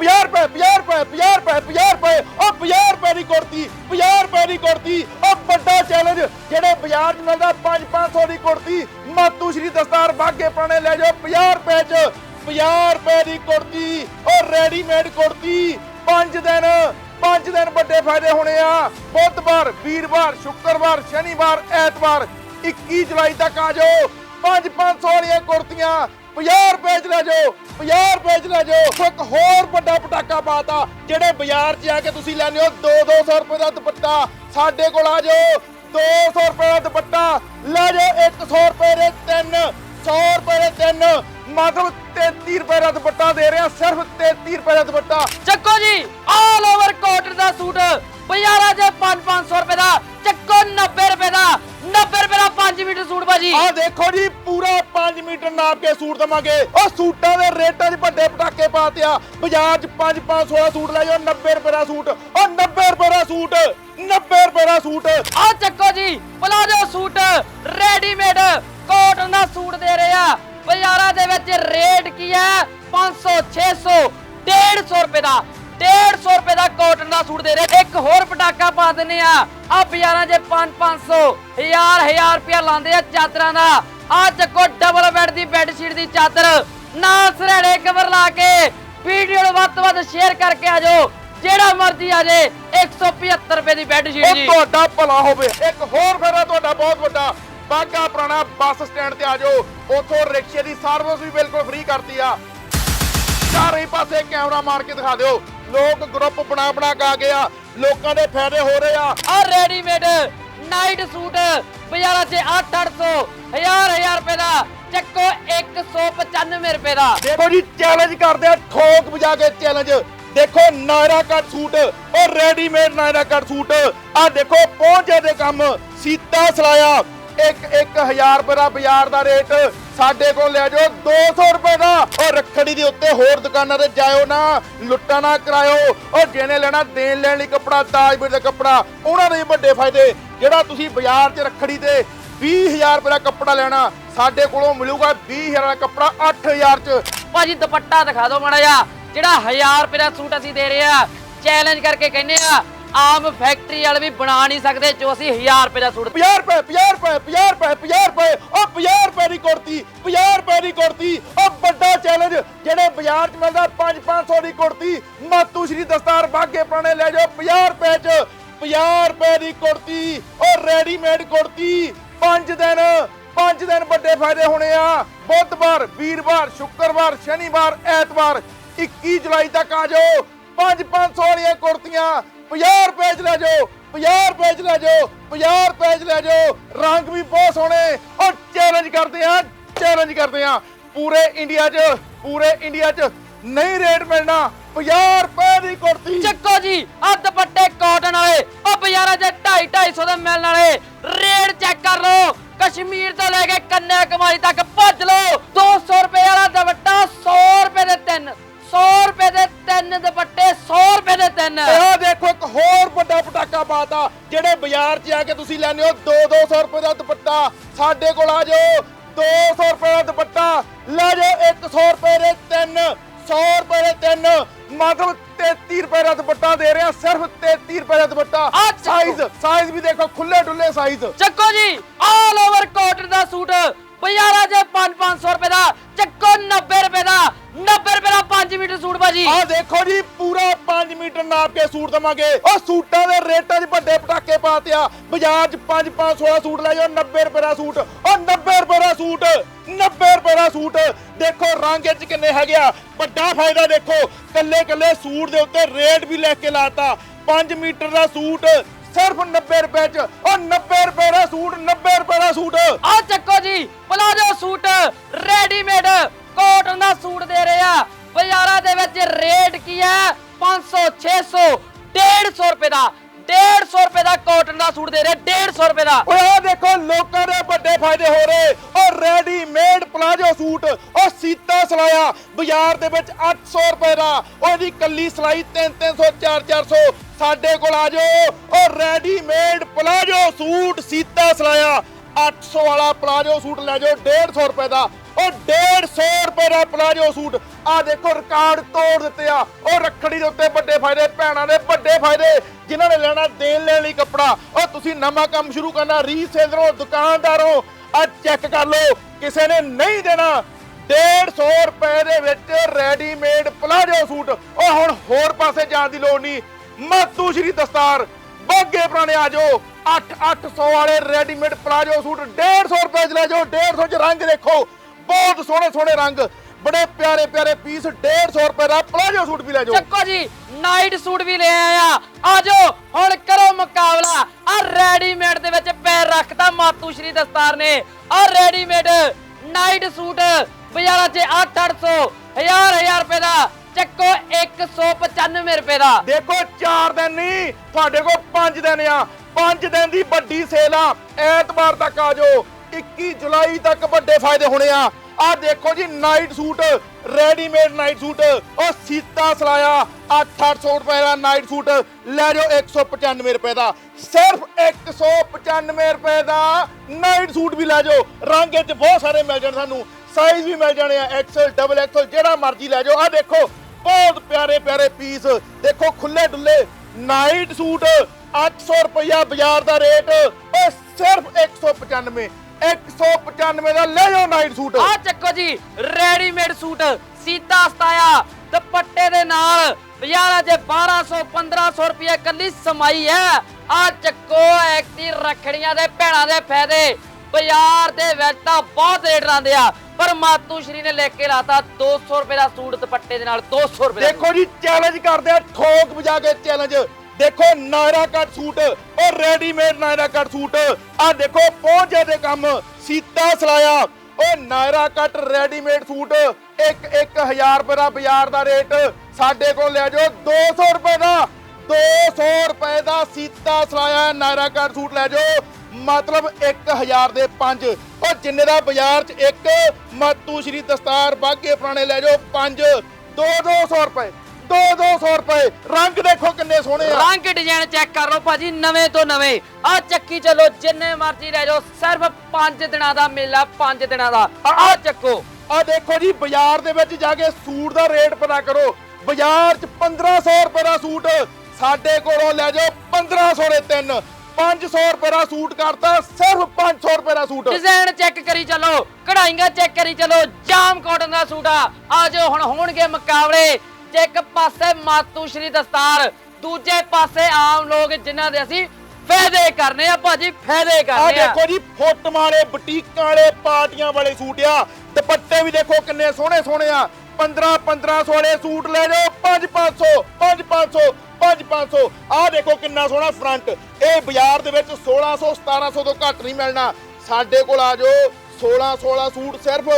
50 ਰੁਪਏ 50 ਰੁਪਏ 50 ਰੁਪਏ 50 ਰੁਪਏ। ਉਹ 50 ਰੁਪਏ ਦੀ ਕੁੜਤੀ 50 ਰੁਪਏ ਦੀ ਕੁੜਤੀ। ਉਹ ਵੱਡਾ ਚੈਲੰਜ ਜਿਹੜੇ ਬਾਜ਼ਾਰ 'ਚ ਮਿਲਦਾ 5-500 ਦੀ ਕੁੜਤੀ। ਮਾਤੂ ਸ਼੍ਰੀ ਦਸਤਾਰ ਬਾਗੇ ਪੁਰਾਣੇ ਲੈ ਜਾਓ 50 ਰੁਪਏ 'ਚ। 50 ਰੁਪਏ ਦੀ ਕੁੜਤੀ, ਉਹ ਰੈਡੀਮੇਡ ਕੁੜਤੀ। 5 ਦਿਨ, ਪੰਜ ਦਿਨ ਵੱਡੇ ਫਾਇਦੇ ਹੋਣੇ ਆ। ਬੁੱਧਵਾਰ, ਵੀਰਵਾਰ, ਸ਼ੁੱਕਰਵਾਰ, ਸ਼ਨੀਵਾਰ, ਐਤਵਾਰ 21 ਜੁਲਾਈ ਤੱਕ ਆ ਜਾਓ। 5-500 ਵਾਲੀਆਂ ਕੁੜਤੀਆਂ 50 ਰੁਪਏ ਚ ਲੈ ਜਾਓ 50 ਰੁਪਏ ਚ ਲੈ ਜਾਓ। ਇੱਕ ਹੋਰ ਵੱਡਾ ਪਟਾਕਾ ਪਾਤਾ, ਜਿਹੜੇ ਬਾਜ਼ਾਰ 'ਚ ਆ ਕੇ ਤੁਸੀਂ ਲੈਣੇ ਹੋ 2-200 ਰੁਪਏ ਦਾ ਦੁਪੱਟਾ। ਸਾਡੇ ਕੋਲ ਆ ਜਾਓ 200 ਰੁਪਏ ਦਾ ਦੁਪੱਟਾ। ਲੈ ਜਾਓ 100 ਰੁਪਏ ਦੇ ਤਿੰਨ 100 ਰੁਪਏ ਦੇ ਤਿੰਨ। ਮਤਲਬ 33 ਰੁਪਏ ਦਾ ਦੁਪੱਟਾ ਦੇ ਰਿਹਾ, ਸਿਰਫ 33 ਰੁਪਏ ਦਾ ਦੁਪੱਟਾ। ਚੱਕੋ ਜੀ ਆਲ ਓਵਰ ਕਾਟਨ ਦਾ ਸੂਟ, ਬਾਜ਼ਾਰਾਂ 'ਚ 5-500 ਰੁਪਏ ਦਾ ਚੱਕੋ 90 ਰੁਪਏ ਦਾ 90 ਰੁਪਏ ਦਾ 5 ਬਾਜੀ ਆ ਦੇਖੋ ਜੀ ਪੂਰਾ 5 ਮੀਟਰ ਨਾਪ ਕੇ ਸੂਟ ਦਵਾਂਗੇ। ਉਹ ਸੂਟਾਂ ਦੇ ਰੇਟਾਂ 'ਚ ਵੱਡੇ ਪਟਾਕੇ ਪਾਤੇ ਆ। ਬਾਜ਼ਾਰ 'ਚ 5 500 ਦਾ ਸੂਟ ਲੈ ਜਾਓ 90 ਰੁਪਏ ਦਾ ਸੂਟ। ਉਹ 90 ਰੁਪਏ ਦਾ ਸੂਟ 90 ਰੁਪਏ ਦਾ ਸੂਟ। ਆ ਚੱਕੋ ਜੀ ਪਲਾਜੋ ਸੂਟ ਰੈਡੀਮੇਡ ਕਾਟਨ ਦਾ ਸੂਟ ਦੇ ਰਹੇ ਆ। ਬਾਜ਼ਾਰਾਂ ਦੇ ਵਿੱਚ ਰੇਟ ਕੀ ਹੈ? 500 600 150 ਰੁਪਏ ਦਾ। 150 ਰੁਪਏ ਦਾ ਕਾਟਨ ਦਾ ਸੂਟ ਦੇ ਰਹੇ। ਇੱਕ ਹੋਰ ਪਟਾਕਾ ਪਾ ਦਿੰਨੇ ਆ ਆ ਬਾਜ਼ਾਰਾਂ 'ਚ 5 500 1000 1000 ਰੁਪਏ ਲਾਉਂਦੇ ਆ ਚਾਦਰਾਂ ਦਾ। ਆ ਚੱਕੋ ਡਬਲ ਬੈੱਡ ਦੀ ਬੈੱਡ ਸ਼ੀਟ ਦੀ ਚਾਦਰ। ਨਾਲ ਸਰੇੜੇ ਕਵਰ ਲਾ ਕੇ ਵੀਡੀਓ ਨੂੰ ਵੱਧ ਤੋਂ ਵੱਧ ਸ਼ੇਅਰ ਕਰਕੇ ਆ ਜਾਓ। ਜਿਹੜਾ ਮਰਜ਼ੀ ਆ ਜੇ 175 ਰੁਪਏ ਦੀ ਬੈੱਡ ਸ਼ੀਟ ਉਹ ਜੀ। ਤੁਹਾਡਾ ਭਲਾ ਹੋਵੇ। ਇੱਕ ਹੋਰ ਫੇਰਾ ਤੁਹਾਡਾ ਬਹੁਤ ਵੱਡਾ। ਬਾਗਾ ਪੁਰਾਣਾ ਬੱਸ ਸਟੈਂਡ ਤੇ ਆ ਜਾਓ। ਉੱਥੋਂ ਰਿਕਸ਼ੇ ਦੀ ਸਰਵਿਸ ਵੀ ਬਿਲਕੁਲ ਫ੍ਰੀ ਕਰਤੀ ਆ। ਚਾਰੇ ਪਾਸੇ ਕੈਮਰਾ ਮਾਰ ਕੇ ਦਿਖਾ ਦਿਓ। ਲੋਕ ਗਰੁੱਪ ਬਣਾ ਬਣਾ ਕੇ ਆ ਗਏ ਆ। ਲੋਕਾਂ ਦੇ ਫਾਇਦੇ ਹੋ ਰਹੇ ਆ। ਆ ਰੈਡੀਮੇਡ ਨਾਈਟ ਸੂਟ ਬਾਜ਼ਾਰਾਂ 'ਚ 8-800 1000 1000 ਰੁਪਏ ਦਾ। ਚੱਕੋ 195 ਰੁਪਏ ਦਾ। ਦੇਖੋ ਜੀ ਚੈਲੰਜ ਕਰਦੇ ਆ ਠੋਕ ਵਜਾ ਕੇ ਚੈਲੰਜ ਦੇਖੋ ਨਾਇਰਾ ਕੱਟ ਸੂਟ ਉਹ ਰੈਡੀਮੇਡ ਨਾਇਰਾ ਕੱਟ ਸੂਟ। ਆ ਦੇਖੋ ਪਹੁੰਚੇ ਦੇ ਕੰਮ ਸੀਤਾ ਸਲਾਇਆ। ਇੱਕ 1000 ਰੁਪਏ ਦਾ ਬਾਜ਼ਾਰ ਦਾ ਰੇਟ ਸਾਡੇ ਕੋਲ ਲੈ ਜਾਓ 200 ਰੁਪਏ ਦਾ। ਉਹ ਰੱਖੜੀ ਦੇ ਉੱਤੇ ਹੋਰ ਦੁਕਾਨਾਂ ਤੇ ਜਾਇਓ ਨਾ, ਲੁੱਟਾ ਨਾ ਕਰਾਇਓ। ਉਹ ਜਿਹਨੇ ਲੈਣਾ, ਦੇਣ ਲੈਣ ਲਈ ਕੱਪੜਾ, ਤਾਜਪੁਰ ਦਾ ਕੱਪੜਾ, ਉਹਨਾਂ ਦੇ ਵੱਡੇ ਫਾਇਦੇ। ਜਿਹੜਾ ਤੁਸੀਂ ਬਾਜ਼ਾਰ 'ਚ ਰੱਖੜੀ ਤੇ 20000 ਰੁਪਏ ਦਾ ਕੱਪੜਾ ਲੈਣਾ, ਸਾਡੇ ਕੋਲੋਂ ਮਿਲੂਗਾ 20000 ਦਾ ਕੱਪੜਾ 8000 ਚ। ਭਾਜੀ, ਦੁਪੱਟਾ ਦਿਖਾ ਦਿਓ ਮਾੜਾ ਜਿਹਾ। ਜਿਹੜਾ 1000 ਰੁਪਏ ਦਾ ਸੂਟ ਅਸੀਂ ਦੇ ਰਹੇ ਆ ਚੈਲੰਜ ਕਰਕੇ ਕਹਿੰਦੇ ਆ ਆਮ ਫੈਕਟਰੀ ਵਾਲੇ ਵੀ ਬਣਾ ਨਹੀਂ ਸਕਦੇ ਜੋ ਅਸੀਂ 1000 ਰੁਪਏ ਦਾ ਸੂਟ 50 ਰੁਪਏ 50 ਰੁਪਏ 50 ਰੁਪਏ 50 ਰੁਪਏ, ਉਹ 50 ਰੁਪਏ ਦੀ ਕੁੜਤੀ 50 ਰੁਪਏ ਦੀ ਕੁੜਤੀ, ਉਹ ਵੱਡਾ ਚੈਲੰਜ ਜਿਹੜੇ ਬਾਜ਼ਾਰ 'ਚ ਮਿਲਦਾ 5 500 ਦੀ ਕੁੜਤੀ, ਮਾਤੂ ਸ਼੍ਰੀ ਦਸਤਾਰ ਬਾਗੇ ਪੁਰਾਣੇ ਲੈ ਜਾਓ 50 ਰੁਪਏ 'ਚ 50 ਰੁਪਏ ਦੀ ਕੁੜਤੀ, ਉਹ ਰੈਡੀਮੇਡ ਕੁੜਤੀ 5 ਦਿਨ 5 ਦਿਨ ਵੱਡੇ ਫਾਇਦੇ ਹੋਣੇ ਆ। ਬੁੱਧਵਾਰ, ਵੀਰਵਾਰ, ਸ਼ੁੱਕਰਵਾਰ, ਸ਼ਨੀਵਾਰ, ਐਤਵਾਰ 21 ਜੁਲਾਈ ਤੱਕ ਆ ਜਾਓ। 5 500 ਵਾਲੀਆਂ ਕੁੜਤੀਆਂ 50 ਰੁਪਏ 'ਚ ਲੈ ਜਾਓ 50 ਰੁਪਏ 'ਚ ਲੈ ਜਾਓ 50 ਰੁਪਏ 'ਚ ਲੈ ਜਾਓ। ਰੰਗ ਵੀ ਬਹੁਤ ਸੋਹਣੇ। ਔਰ ਚੈਲੰਜ ਕਰਦੇ ਆ ਚੈਲੰਜ ਕਰਦੇ ਆ। ਪੂਰੇ ਇੰਡੀਆ 'ਚ, ਪੂਰੇ ਇੰਡੀਆ 'ਚ ਨਹੀਂ ਰੇਟ ਮਿਲਣਾ। 50 ਰੁਪਏ ਦੀ ਕੁੜਤੀ। ਚੱਕੋ ਜੀ ਆ ਦੁਪੱਟੇ ਕਾਟਨ ਵਾਲੇ। ਉਹ ਬਾਜ਼ਾਰਾਂ 'ਚ 2.5 250 ਦੇ ਮਿਲਣ ਵਾਲੇ। ਰੇਟ ਚੈੱਕ ਕਰ ਲਓ। ਕਸ਼ਮੀਰ ਤੋਂ ਲੈ ਕੇ ਕੰਨਿਆ ਕੁਮਾਰੀ ਤੱਕ 'ਚ ਆ ਕੇ ਤੁਸੀਂ ਲੈਣੇ ਹੋ 2-200 ਰੁਪਏ ਦਾ ਦੁਪੱਟਾ। ਸਾਡੇ ਕੋਲ ਆ ਜਾਓ। 200 ਰੁਪਏ ਦਾ ਦੁਪੱਟਾ। ਲੈ ਜਾਓ 100 ਰੁਪਏ ਦੇ ਤਿੰਨ 100 ਰੁਪਏ ਦੇ ਤਿੰਨ। ਮਤਲਬ 33 ਰੁਪਏ ਦਾ ਦੁਪੱਟਾ ਦੇ ਰਿਹਾ ਸਿਰਫ 33 ਰੁਪਏ ਦਾ ਦੁਪੱਟਾ। ਸਾਈਜ਼ ਸਾਈਜ਼ ਵੀ ਦੇਖੋ ਖੁੱਲੇ ਡੁੱਲੇ ਸਾਈਜ਼ ਚੱਕੋ ਜੀ ਆਲ ਓਵਰ ਕਾਟਨ ਦਾ ਸੂਟ। ਬਾਜ਼ਾਰਾਂ 'ਚ 5-500 ਰੁਪਏ ਦਾ ਚੱਕੋ 90 ਰੁਪਏ ਦਾ 90 ਰੁਪਏ ਦਾ 5 ਮੀਟਰ ਸੂਟ ਬਾਜੀ ਆ ਦੇਖੋ ਜੀ ਪੂਰਾ 5 ਮੀਟਰ ਨਾਪ ਕੇ ਸੂਟ ਦਵਾਂਗੇ। ਉਹ ਸੂਟਾਂ ਦੇ ਰੇਟਾਂ 'ਚ ਵੱਡੇ ਪਟਾਕੇ ਪਾਤੇ ਆ। ਬਾਜ਼ਾਰ 'ਚ 5 500 ਦਾ ਸੂਟ ਲੈ ਜਾਓ 90 ਰੁਪਏ ਦਾ ਸੂਟ। ਉਹ 90 ਰੁਪਏ ਦਾ ਸੂਟ 90 ਰੁਪਏ ਦਾ ਸੂਟ। ਦੇਖੋ ਰੰਗ ਇਹ 'ਚ ਕਿੰਨੇ ਹੈਗੇ ਆ। ਵੱਡਾ ਫਾਇਦਾ ਦੇਖੋ ਕੱਲੇ ਕੱਲੇ ਸੂਟ ਦੇ ਉੱਤੇ ਰੇਟ ਵੀ ਲਿਖ ਕੇ ਲਾਤਾ। 5 ਮੀਟਰ ਦਾ ਸੂਟ ਸਿਰਫ 90 ਰੁਪਏ 'ਚ ਉਹ 90 ਰੁਪਏ ਦਾ ਸੂਟ 90 ਰੁਪਏ ਦਾ ਸੂਟ। ਆ ਜੀ ਰੈਡੀਮੇਡ ਕਾਟਨ ਦਾ ਸੂਟ ਦੇ ਰਹੇ ਆ। ਬਾਜ਼ਾਰਾਂ ਦੇ ਵਿੱਚ ਰੇਟ ਕੀ ਹੈ 500 600 150 ਰੁਪਏ ਦਾ। 150 ਰੁਪਏ ਦਾ ਕਾਟਨ ਦਾ ਸੂਟ ਦੇ ਰਹੇ 150 ਰੁਪਏ ਦਾ। ਓਏ ਆ ਦੇਖੋ ਲੋਕਾਂ ਦੇ ਵੱਡੇ ਫਾਇਦੇ ਹੋ ਰਹੇ। ਉਹ ਰੈਡੀਮੇਡ ਪਲਾਜੋ ਸੂਟ, ਉਹ ਸੀਤਾ ਸਲਾਇਆ, ਬਾਜ਼ਾਰ ਦੇ ਵਿੱਚ 800 ਰੁਪਏ ਦਾ। ਉਹ ਇਹਦੀ ਕੱਲੀ ਸਲਾਈ 3-300 4-400 ਸਾਡੇ ਕੋਲ ਆ ਜਾਓ, ਉਹ ਰੈਡੀਮੇਡ ਪਲਾਜੋ ਸੂਟ ਸੀਤਾ ਸਲਾਇਆ। 800 ਵਾਲਾ ਪਲਾਜੋ ਸੂਟ ਲੈ ਜਾਓ 150 ਰੁਪਏ ਦਾ। ਉਹ 150 ਰੁਪਏ ਦਾ ਪਲਾਜੋ ਸੂਟ। ਆ ਦੇਖੋ ਰਿਕਾਰਡ ਤੋੜ ਦਿੱਤੇ ਆ। ਉਹ ਰੱਖੜੀ ਦੇ ਉੱਤੇ ਵੱਡੇ ਫਾਇਦੇ, ਭੈਣਾਂ ਦੇ ਵੱਡੇ ਫਾਇਦੇ। ਜਿਨ੍ਹਾਂ ਨੇ ਲੈਣਾ ਦੇਣ ਲੈਣ ਲਈ ਕੱਪੜਾ। ਉਹ ਤੁਸੀਂ ਨਵਾਂ ਕੰਮ ਸ਼ੁਰੂ ਕਰਨਾ ਰੀਸੇਲਰੋ ਦੁਕਾਨਦਾਰੋ ਆ ਚੈੱਕ ਕਰ ਲਓ, ਕਿਸੇ ਨੇ ਨਹੀਂ ਦੇਣਾ। 150 ਰੁਪਏ ਦੇ ਵਿੱਚ ਰੈਡੀਮੇਡ ਪਲਾਜੋ ਸੂਟ। ਉਹ ਹੁਣ ਹੋਰ ਪਾਸੇ ਜਾਣ ਦੀ ਲੋੜ ਨਹੀਂ। ਮਾਤੂ ਸ਼੍ਰੀ ਦਸਤਾਰ, ਬਾਗੇ ਪੁਰਾਣੇ ਆ ਜਾਓ। 8 800 ਵਾਲੇ ਰੈਡੀਮੇਡ ਪਲਾਜੋ ਸੂਟ 150 ਰੁਪਏ ਚ ਲੈ ਜਾਓ 150 ਚ ਰੰਗ ਦੇਖੋ। ਬਹੁਤ ਸੋਹਣੇ ਸੋਹਣੇ ਰੰਗ। ਬੜੇ ਪਿਆਰੇ ਪਿਆਰੇ ਪੀਸ 150 ਰੁਪਏ ਦਾ ਪਲਾਜੋ ਸੂਟ ਵੀ ਲੈ ਜਾਓ। ਚੱਕੋ ਜੀ ਨਾਈਟ ਸੂਟ ਵੀ ਲੈ ਆਇਆ। ਆਜੋ ਹੁਣ ਕਰੋ ਮੁਕਾਬਲਾ। ਆ ਰੈਡੀਮੇਡ ਦੇ ਵਿੱਚ ਪੈਰ ਰੱਖਤਾ ਮਾਤੂ ਸ਼੍ਰੀ ਦਸਤਾਰ ਨੇ। ਆ ਰੈਡੀਮੇਡ ਨਾਈਟ ਸੂਟ ਬਾਜ਼ਾਰਾਂ 'ਚ 8-800 1000 1000 ਰੁਪਏ ਦਾ। ਚੱਕੋ 195 ਰੁਪਏ ਦਾ। ਦੇਖੋ 4 ਦਿਨ ਨਹੀਂ ਤੁਹਾਡੇ ਕੋਲ 5 ਦਿਨ ਆ। 5 ਦਿਨ ਦੀ ਵੱਡੀ ਸੇਲ ਆ। ਐਤਵਾਰ ਤੱਕ ਆ ਜਾਓ। 21 ਜੁਲਾਈ ਤੱਕ ਵੱਡੇ ਫਾਇਦੇ ਹੋਣੇ ਆ। ਆ ਦੇਖੋ ਜੀ night suit readymade night suit ਉਹ ਸੀਤਾ ਸਲਾਇਆ 8-800 ਰੁਪਏ ਦਾ ਨਾਈਟ ਸੂਟ ਲੈ ਜਾਓ 195 ਰੁਪਏ ਦਾ। ਸਿਰਫ 195 ਰੁਪਏ ਦਾ ਨਾਈਟ ਸੂਟ ਵੀ ਲੈ ਜਾਓ। ਰੰਗ ਵਿੱਚ ਬਹੁਤ ਸਾਰੇ ਮਿਲ ਜਾਣ ਸਾਨੂੰ। ਸਾਈਜ਼ ਵੀ ਮਿਲ ਜਾਣੇ ਆ। ਐਕਸਲ ਡਬਲ ਐਕਸਲ ਜਿਹੜਾ ਮਰਜ਼ੀ ਲੈ ਜਾਓ। ਆ ਦੇਖੋ, ਬਹੁਤ ਪਿਆਰੇ ਪਿਆਰੇ ਪੀਸ ਦੇਖੋ ਖੁੱਲੇ ਡੁੱਲੇ ਨਾਈਟ ਸੂਟ 800 ਰੁਪਇਆ ਬਾਜ਼ਾਰ ਦਾ ਰੇਟ ਉਹ ਸਿਰਫ 195 195 ਦਾ ਲੈ ਜਾਓ ਨਾਈਟ ਸੂਟ ਆ ਚੱਕੋ ਜੀ ਰੈਡੀਮੇਡ ਸੂਟ ਸੀਤਾ ਸਤਾਇਆ ਦੁਪੱਟੇ ਦੇ ਨਾਲ ਬਾਜ਼ਾਰਾਂ 'ਚ 1200 1500 ਰੁਪਏ ਕੱਲੀ ਸਮਾਈ ਹੈ। ਆ ਚੱਕੋ ਐਕਟੀ ਰੱਖੜੀਆਂ ਦੇ ਭੈਣਾਂ ਦੇ ਫਾਇਦੇ। ਬਾਜ਼ਾਰ ਦੇ ਵਿੱਚ ਤਾਂ ਬਹੁਤ ਰੇਟ ਲਾਉਂਦੇ ਆ ਪਰ ਮਾਤੂ ਸ਼੍ਰੀ ਨੇ ਲੈ ਕੇ ਲਾਤਾ 200 ਰੁਪਏ ਦਾ ਸੂਟ ਦੁਪੱਟੇ ਦੇ ਨਾਲ 200 ਰੁਪਏ ਦੇਖੋ ਜੀ ਚੈਲੰਜ ਕਰਦੇ ਆ ਠੋਕ ਵਜਾ ਕੇ ਚੈਲੰਜ ਦੇਖੋ ਨਾਇਰਾ ਕੱਟ ਸੂਟ, ਉਹ ਰੈਡੀਮੇਡ ਨਾਇਰਾ ਕੱਟ ਸੂਟ। ਆ ਦੇਖੋ ਪਹੁੰਚੇ ਦੇ ਕੰਮ, ਸੀਤਾ ਸਲਾਇਆ। ਉਹ ਨਾਇਰਾ ਕੱਟ ਰੈਡੀਮੇਡ ਸੂਟ, ਇੱਕ 1000 ਰੁਪਏ ਦਾ ਬਾਜ਼ਾਰ ਦਾ ਰੇਟ। ਸਾਡੇ ਕੋਲ ਲੈ ਜਾਓ 200 ਰੁਪਏ ਦਾ। 200 ਰੁਪਏ ਦਾ ਸੀਤਾ ਸਲਾਇਆ ਨਾਇਰਾ ਕੱਟ ਸੂਟ ਲੈ ਜਾਓ। ਮਤਲਬ 1000 ਦੇ 5 ਉਹ ਜਿੰਨੇ ਦਾ ਬਾਜ਼ਾਰ 'ਚ ਇੱਕ, ਮਾਤੂ ਸ਼੍ਰੀ ਦਸਤਾਰ ਬਾਗੇ ਪੁਰਾਣੇ ਲੈ ਜਾਓ 5 2 200 ਰੁਪਏ। 2 200 ਰੁਪਏ। ਰੰਗ ਦੇਖੋ ਕਿੰਨੇ ਸੋਹਣੇ ਆ। ਰੰਗ ਡਿਜ਼ਾਈਨ ਚੈੱਕ ਕਰ ਲਓ ਭਾਜੀ ਨਵੇਂ ਤੋਂ ਨਵੇਂ। ਆ ਚੱਕੀ ਚੱਲੋ ਜਿੰਨੇ ਮਰਜ਼ੀ ਲੈ ਜਾਓ ਸਿਰਫ 5 ਦਿਨਾਂ ਦਾ ਮੇਲਾ 5 ਦਿਨਾਂ ਦਾ। ਆ ਚੱਕੋ। ਆ ਦੇਖੋ ਜੀ ਬਾਜ਼ਾਰ ਦੇ ਵਿੱਚ ਜਾ ਕੇ ਸੂਟ ਦਾ ਰੇਟ ਪਤਾ ਕਰੋ। ਬਾਜ਼ਾਰ 'ਚ 1500 ਰੁਪਏ ਦਾ ਸੂਟ ਸਾਡੇ ਕੋਲੋਂ ਲੈ ਜਾਓ 1500 ਦੇ ਤਿੰਨ। 500 ਰੁਪਏ ਦਾ ਸੂਟ ਕਰਤਾ ਸਿਰਫ 500 ਰੁਪਏ ਦਾ ਸੂਟ। ਡਿਜ਼ਾਈਨ ਚੈੱਕ ਕਰੀ ਚੱਲੋ ਕਢਾਈਆਂ ਚੈੱਕ ਕਰੀ ਚੱਲੋ ਜਾਮ ਕਾਟਨ ਦਾ ਸੂਟ ਆ। ਆਜੋ ਹੁਣ ਹੋਣਗੇ ਮੁਕਾਬਲੇ। ਜੇ ਇੱਕ ਪਾਸੇ ਮਾਤੂ ਸ਼੍ਰੀ ਦਸਤਾਰ ਦੂਜੇ ਪਾਸੇ ਆਮ ਲੋਕ ਜਿਨ੍ਹਾਂ ਦੇ ਅਸੀਂ ਫਾਇਦੇ ਕਰਨੇ ਆ ਭਾਜੀ ਫਾਇਦੇ ਆ ਕਰਨੇ ਆ। ਦੇਖੋ ਜੀ ਫੁੱਟ ਵਾਲੇ ਬੁਟੀਕਾਂ ਵਾਲੇ ਪਾਰਟੀਆਂ ਵਾਲੇ ਸੂਟ ਆ ਦੁਪੱਟੇ ਵੀ ਦੇਖੋ ਕਿੰਨੇ ਸੋਹਣੇ ਸੋਹਣੇ ਆ। 15 1500 ਵਾਲੇ ਸੂਟ ਲੈ ਜਾਓ 5 500 5 500 5 500 ਆ ਦੇਖੋ ਕਿੰਨਾ ਸੋਹਣਾ ਫਰੰਟ ਇਹ ਬਾਜ਼ਾਰ ਦੇ ਵਿੱਚ 1600 1700 ਤੋਂ ਘੱਟ ਨਹੀਂ ਮਿਲਣਾ। ਸਾਡੇ ਕੋਲ ਆ ਜਾਓ 16 16 ਸੂਟ ਸਿਰਫ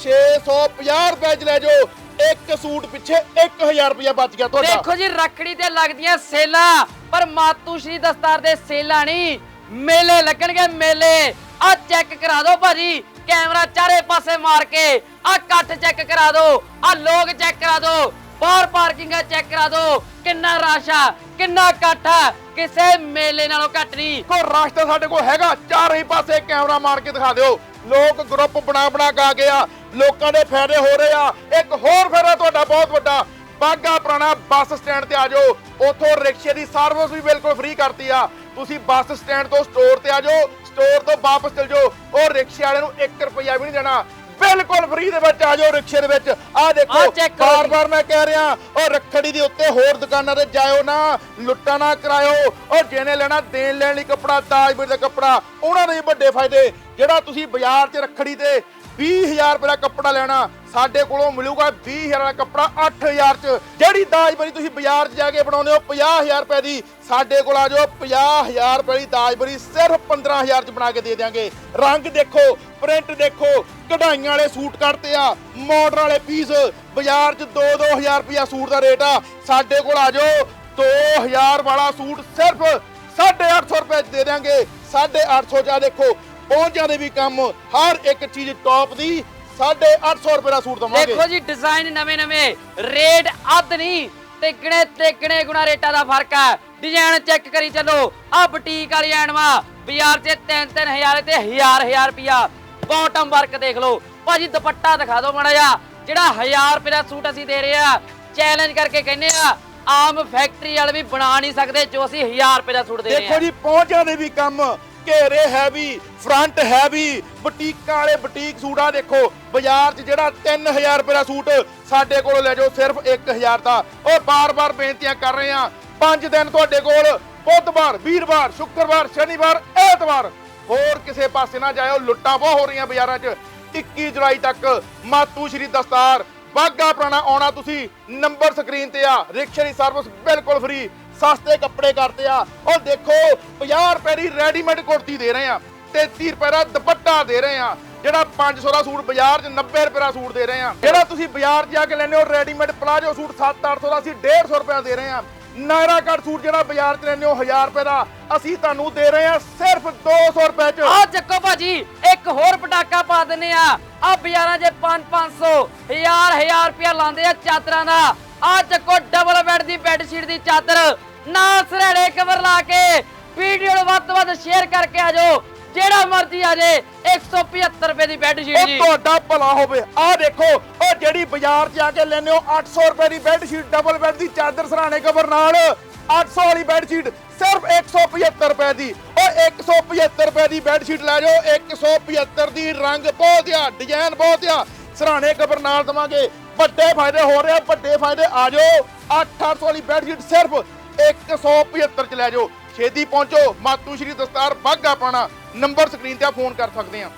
650 ਰੁਪਏ ਚ ਲੈ ਜਾਓ। ਇੱਕ ਸੂਟ ਪਿੱਛੇ 1000 ਰੁਪਇਆ ਬਚ ਗਿਆ ਤੁਹਾਡਾ। ਦੇਖੋ ਜੀ ਰੱਖੜੀ ਤੇ ਲੱਗਦੀਆਂ ਸੇਲਾਂ ਪਰ ਮਾਤੂ ਸ਼੍ਰੀ ਦਸਤਾਰ ਦੇ ਸੇਲਾਂ ਨਹੀਂ ਮੇਲੇ ਲੱਗਣਗੇ ਮੇਲੇ। ਆ ਚੈੱਕ ਕਰਾ ਦਿਓ ਭਾਜੀ ਕੈਮਰਾ ਚਾਰੇ ਪਾਸੇ ਮਾਰ ਕੇ। ਆ ਕੱਟ ਚੈੱਕ ਕਰਾ ਦਿਓ ਆ ਲੋਕ ਚੈੱਕ ਕਰਾ ਦਿਓ ਬਾਹਰ ਪਾਰਕਿੰਗਾਂ ਚੈੱਕ ਕਰਾ ਦਿਓ। ਕਿੰਨਾ ਰਸ਼ ਆ ਕਿੰਨਾ ਇਕੱਠ ਆ ਕਿਸੇ ਮੇਲੇ ਨਾਲੋਂ ਘੱਟ ਨਹੀਂ ਕੋ ਰਸਤਾ ਸਾਡੇ ਕੋਲ ਹੈਗਾ। ਚਾਰੇ ਪਾਸੇ ਕੈਮਰਾ ਮਾਰ ਕੇ ਦਿਖਾ ਦਿਓ। ਲੋਕ ਗਰੁੱਪ ਬਣਾ ਬਣਾ ਕੇ ਆ ਗਏ ਆ। ਲੋਕਾਂ ਦੇ ਫਾਇਦੇ ਹੋ ਰਹੇ ਆ। ਇੱਕ ਹੋਰ ਫਾਇਦਾ ਤੁਹਾਡਾ ਬਹੁਤ ਵੱਡਾ। ਬਾਗਾ ਪੁਰਾਣਾ ਬੱਸ ਸਟੈਂਡ ਤੇ ਆ ਜਾਓ। ਉੱਥੋਂ ਰਿਕਸ਼ੇ ਦੀ ਸਰਵਿਸ ਵੀ ਬਿਲਕੁਲ ਫ੍ਰੀ ਕਰਤੀ ਆ। ਤੁਸੀਂ ਬੱਸ ਸਟੈਂਡ ਤੋਂ ਸਟੋਰ ਤੇ ਆ ਜਾਓ। ਸਟੋਰ ਤੋਂ ਵਾਪਸ ਚਲ ਜਾਓ। ਉਹ ਰਿਕਸ਼ੇ ਵਾਲੇ ਨੂੰ 1 ਰੁਪਿਆ ਵੀ ਨਹੀਂ ਦੇਣਾ। ਬਿਲਕੁਲ ਫ੍ਰੀ ਦੇ ਵਿੱਚ ਆ ਜਾਓ ਰਿਕਸ਼ੇ ਦੇ ਵਿੱਚ। ਆ ਦੇਖੋ ਆਹ check ਕਰੋ ਜੀ। ਬਾਰ ਬਾਰ ਮੈਂ ਕਹਿ ਰਿਹਾ ਉਹ ਰੱਖੜੀ ਦੇ ਉੱਤੇ ਹੋਰ ਦੁਕਾਨਾਂ ਤੇ ਜਾਇਓ ਨਾ। ਲੁੱਟਾ ਨਾ ਕਰਾਇਓ। ਉਹ ਜਿਹਨੇ ਲੈਣਾ ਦੇਣ ਲੈਣ ਲਈ ਕੱਪੜਾ ਤਾਜਪੁਰ ਦਾ ਕੱਪੜਾ ਉਹਨਾਂ ਦੇ ਵੱਡੇ ਫਾਇਦੇ। ਜਿਹੜਾ ਤੁਸੀਂ ਬਾਜ਼ਾਰ 'ਚ ਰੱਖੜੀ ਤੇ 20000 ਰੁਪਏ ਦਾ ਕੱਪੜਾ ਲੈਣਾ, ਸਾਡੇ ਕੋਲੋਂ ਮਿਲੂਗਾ 20000 ਦਾ ਕੱਪੜਾ 8000 'ਚ। ਜਿਹੜੀ ਦਾਜਬਰੀ ਤੁਸੀਂ ਬਾਜ਼ਾਰ 'ਚ ਜਾ ਕੇ ਬਣਾਉਂਦੇ ਹੋ 50000 ਰੁਪਏ ਦੀ। ਸਾਡੇ ਕੋਲ ਆ ਜਾਓ 50000 ਰੁਪਏ ਦੀ ਦਾਜਬਰੀ ਸਿਰਫ 15000 'ਚ ਬਣਾ ਕੇ ਦੇ ਦਿਆਂਗੇ। ਰੰਗ ਦੇਖੋ, ਪ੍ਰਿੰਟ ਦੇਖੋ, ਕਢਾਈਆਂ ਵਾਲੇ ਸੂਟ ਕੱਢਤੇ ਆ ਮਾਡਲ ਵਾਲੇ ਪੀਸ ਬਾਜ਼ਾਰ 'ਚ 2-2000 ਰੁਪਇਆ ਸੂਟ ਦਾ ਰੇਟ ਆ। ਸਾਡੇ ਕੋਲ ਆ ਜਾਓ 2000 ਵਾਲਾ ਸੂਟ ਸਿਰਫ 850 ਰੁਪਏ 'ਚ ਦੇ ਦਿਆਂਗੇ। 850 ਚ ਆ ਦੇਖੋ ਪਹੁੰਚਾਂ ਦੇ ਵੀ ਕੰਮ ਹਰ ਇੱਕ ਚੀਜ਼ ਟੌਪ ਦੀ 850 ਰੁਪਏ ਦਾ ਸੂਟ ਦਵਾਂਗੇ। ਦੇਖੋ ਜੀ ਡਿਜ਼ਾਈਨ ਨਵੇਂ ਨਵੇਂ ਰੇਟ ਅੱਧ ਨਹੀਂ ਤਿੱਗਣੇ ਤਿੱਗਣੇ ਗੁਣਾ ਰੇਟਾਂ ਦਾ ਫ਼ਰਕ ਹੈ। ਡਿਜ਼ਾਈਨ ਚੈੱਕ ਕਰੀ ਚੱਲੋ ਆ ਬੁਟੀਕ ਵਾਲੀ ਐਣਵਾ ਬਾਜ਼ਾਰ 'ਚ 3-3000 ਤੇ 1000-1000 ਰੁਪਿਆ ਬਾਟਮ ਵਰਕ ਦੇਖ ਲਓ। ਭਾਜੀ ਦੁਪੱਟਾ ਦਿਖਾ ਦਿਓ ਮਾੜਾ ਜਿਹਾ ਜਿਹੜਾ 1000 ਰੁਪਏ ਦਾ ਸੂਟ ਅਸੀਂ ਦੇ ਰਹੇ ਆ। ਚੈਲੰਜ ਕਰਕੇ ਕਹਿੰਨੇ ਆ ਆਮ ਫੈਕਟਰੀ ਵਾਲੇ ਵੀ ਬਣਾ ਨਹੀਂ ਸਕਦੇ ਜੋ ਅਸੀਂ 1000 ਰੁਪਏ ਦਾ ਸੂਟ ਦੇ ਰਹੇ ਦੇਖੋ ਆ। ਜੀ ਪਹੁੰਚਾਂ ਦੇ ਵੀ ਕੰਮ ਘੇਰੇ ਹੈਵੀ ਫਰੰਟ ਹੈਵੀ ਬੁਟੀਕਾਂ ਵਾਲੇ ਬੁਟੀਕ ਸੂਟਾ ਦੇਖੋ, ਬਾਜ਼ਾਰ 'ਚ ਜਿਹੜਾ 3000 ਰੁਪਏ ਦਾ ਸੂਟ ਸਾਡੇ ਕੋਲੋਂ ਲੈ ਜਾਓ, ਸਿਰਫ 1000 ਦਾ। ਉਹ ਬਾਰ-ਬਾਰ ਬੇਨਤੀਆਂ ਕਰ ਰਹੇ ਆ ਪੰਜ ਦਿਨ ਤੁਹਾਡੇ ਕੋਲ, ਬੁੱਧਵਾਰ, ਵੀਰਵਾਰ, ਸ਼ੁੱਕਰਵਾਰ, ਸ਼ਨੀਵਾਰ, ਐਤਵਾਰ, ਹੋਰ ਕਿਸੇ ਪਾਸੇ ਨਾ ਜਾਇਓ, ਲੁੱਟਾਂ ਬਹੁਤ ਹੋ ਰਹੀਆਂ ਬਾਜ਼ਾਰਾਂ 'ਚ। 21 ਜੁਲਾਈ ਤੱਕ ਮਾਤੂ ਸ਼੍ਰੀ ਦਸਤਾਰ ਬਾਗਾ ਪੁਰਾਣਾ ਆਉਣਾ ਤੁਸੀਂ, ਨੰਬਰ ਸਕਰੀਨ ਤੇ ਆ, ਰਿਕਸ਼ੇ ਦੀ ਸਰਵਿਸ ਬਿਲਕੁਲ ਫ੍ਰੀ ਸਸਤੇ ਕੱਪੜੇ ਕਰਦੇ ਆ। ਉਹ ਦੇਖੋ 50 ਰੁਪਏ ਦੀ ਰੈਡੀਮੇਡ ਕੁੜਤੀ ਦੇ ਰਹੇ ਆ 33 ਰੁਪਏ ਦਾ ਦੁਪੱਟਾ ਦੇ ਰਹੇ ਆ, ਜਿਹੜਾ 500 ਦਾ ਸੂਟ ਬਾਜ਼ਾਰ 'ਚ 90 ਰੁਪਏ ਦਾ ਸੂਟ ਦੇ ਰਹੇ ਆ। ਜਿਹੜਾ ਤੁਸੀਂ ਬਾਜ਼ਾਰ 'ਚ ਜਾ ਕੇ ਲੈਂਦੇ ਹੋ ਰੈਡੀਮੇਡ ਪਲਾਜੋ ਸੂਟ 7-800 ਦਾ ਅਸੀਂ 150 ਰੁਪਏ ਦਾ ਦੇ ਰਹੇ ਆ। ਨਾਇਰਾ ਕੱਟ ਸੂਟ ਜਿਹੜਾ ਬਾਜ਼ਾਰ 'ਚ ਲੈਂਦੇ ਹੋ 1000 ਰੁਪਏ ਦਾ, ਅਸੀਂ ਤੁਹਾਨੂੰ ਦੇ ਰਹੇ ਆ ਸਿਰਫ 200 ਰੁਪਏ 'ਚ। ਆ ਚੱਕੋ ਭਾਜੀ, ਇੱਕ ਹੋਰ ਪਟਾਕਾ ਪਾ ਦਿੰਨੇ ਆ। ਆ ਬਾਜ਼ਾਰਾਂ 'ਚ 5 500 1000 1000 ਰੁਪਇਆ ਲਾਉਂਦੇ ਆ ਚਾਦਰਾਂ ਦਾ। ਆ ਚੱਕੋ ਡਬਲ ਬੈੱਡ ਦੀ ਬੈੱਡ ਸ਼ੀਟ ਦੀ ਚਾਦਰ। ਨਾਲ ਸਰੇੜੇ ਕਵਰ ਲਾ ਕੇ ਵੀਡੀਓ ਨੂੰ ਵੱਧ ਤੋਂ ਵੱਧ ਸ਼ੇਅਰ ਕਰਕੇ ਆ ਜਾਓ। ਜਿਹੜਾ ਮਰਜ਼ੀ ਆ ਜੇ 175 ਰੁਪਏ ਦੀ ਬੈੱਡ ਸ਼ੀਟ ਉਹ ਜੀ। ਤੁਹਾਡਾ ਭਲਾ ਹੋਵੇ। ਆਹ ਦੇਖੋ ਉਹ ਜਿਹੜੀ ਬਾਜ਼ਾਰ 'ਚ ਜਾ ਕੇ ਲੈਂਦੇ ਹੋ 800 ਰੁਪਏ ਦੀ ਬੈੱਡ ਸ਼ੀਟ ਡਬਲ ਬੈੱਡ ਦੀ ਚਾਦਰ ਸਰਾਣੇ ਕਵਰ ਨਾਲ। 800 ਵਾਲੀ ਬੈੱਡ ਸ਼ੀਟ ਸਿਰਫ 175 ਰੁਪਏ ਦੀ। ਉਹ 175 ਰੁਪਏ ਦੀ ਬੈੱਡ ਸ਼ੀਟ ਲੈ ਜਾਓ 175 ਦੀ ਰੰਗ ਬਹੁਤ ਆ ਡਿਜ਼ਾਈਨ ਬਹੁਤ ਆ। ਸਰਾਣੇ ਕਬਰ ਨਾਲ ਦਵਾਂਗੇ। ਵੱਡੇ ਫਾਇਦੇ ਹੋ ਰਹੇ ਆ, ਵੱਡੇ ਫਾਇਦੇ ਆ ਜਾਓ। 800 ਵਾਲੀ ਬੈੱਡ ਸ਼ੀਟ ਸਿਰਫ 175 ਚ ਲੈ ਜਾਓ। ਛੇਤੀ ਪਹੁੰਚੋ। ਮਾਤੂ ਸ਼੍ਰੀ ਦਸਤਾਰ ਬਾਗਾ ਪਾਣਾ। ਨੰਬਰ ਸਕਰੀਨ ਤੇ ਆ ਫੋਨ ਕਰ ਸਕਦੇ ਆ।